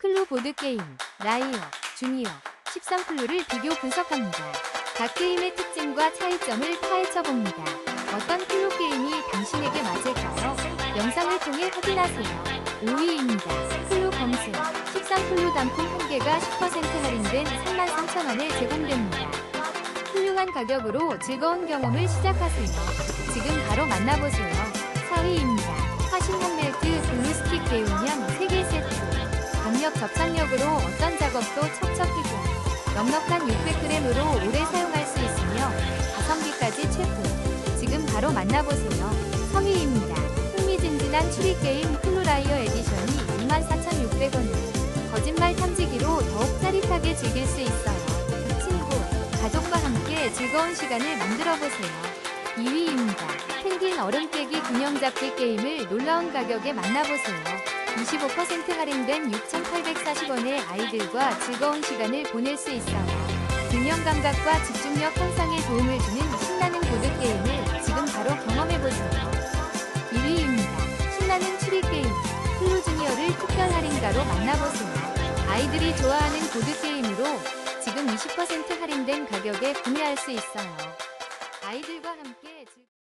클로 보드게임, 라이어, 주니어, 13클로를 비교 분석합니다. 각 게임의 특징과 차이점을 파헤쳐봅니다. 어떤 클로 게임이 당신에게 맞을까요? 영상을 통해 확인하세요. 5위입니다. 클로 검색. 13클로 단품 1개가 10% 할인된 33,000원에 제공됩니다. 훌륭한 가격으로 즐거운 경험을 시작하세요. 지금 바로 만나보세요. 4위입니다. 강력 접착력으로 어떤 작업도 척척히고 넉넉한 600g으로 오래 사용할 수 있으며 가성비까지 최고. 지금 바로 만나보세요. 3위입니다. 흥미진진한 추리게임 클로라이어 에디션이 24,600원에 거짓말 탐지기로 더욱 짜릿하게 즐길 수 있어요. 친구, 가족과 함께 즐거운 시간을 만들어 보세요. 2위입니다. 펭귄 얼음 깨기 균형 잡기 게임을 놀라운 가격에 만나보세요. 25% 할인된 6,840원에 아이들과 즐거운 시간을 보낼 수 있어요. 균형 감각과 집중력 향상에 도움을 주는 신나는 보드게임을 지금 바로 경험해보세요. 1위입니다. 신나는 추리게임, 클로주니어를 특별 할인가로 만나보세요. 아이들이 좋아하는 보드게임으로 지금 20% 할인된 가격에 구매할 수 있어요. 아이들과 함께 즐...